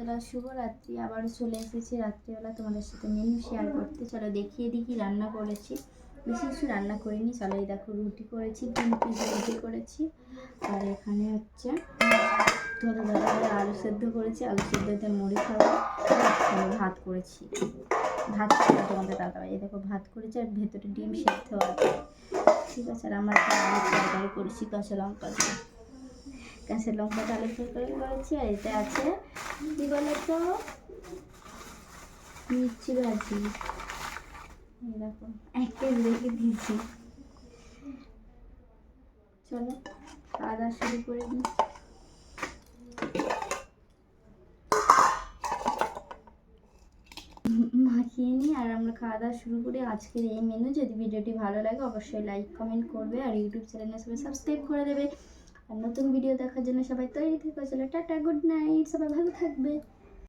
বন্ধুরা শুভরাত্রি। আবারও চলে এসেছি রাত্রিবেলা তোমাদের সাথে মেনু শেয়ার করতে। চলো দেখিয়ে দিই কি রান্না করেছি। বেশি কিছু রান্না করিনি। চলো এই দেখো রুটি করেছি তিন পিস রুটি করেছি। আর এখানে হচ্ছে তোমাদের দাদা আলু সেদ্ধ করেছি। আলু সেদ্ধতে মুড়ি খাওয়া ভাত করেছি। ভাত খাওয়া তোমাদের দাদা এই দেখো ভাত করেছি আর ভেতরে ডিম সেদ্ধ আছে। ঠিক আছে, আর আমরা তরকারি করেছি, কাঁচা লঙ্কা দিয়ে। কাঁচা লঙ্কা আলু তরকারি করেছি আর এতে আছে কি বলে তো মির্চি ভাজি এক কেজি রেখে দিয়েছি। চলো দাওয়া শুরু করে দিই। মাখিয়ে নিই আর আমরা খাওয়া দাওয়া শুরু করি আজকের এই মেনু যদি ভিডিওটি ভালো লাগে, অবশ্যই লাইক কমেন্ট করবে, আর ইউটিউব চ্যানেলে সাবস্ক্রাইব করে দেবে। আর নতুন ভিডিও দেখার জন্য সবাই তৈরি থেকে, চলো টাটা গুড নাইট সবাই ভালো থাকবে।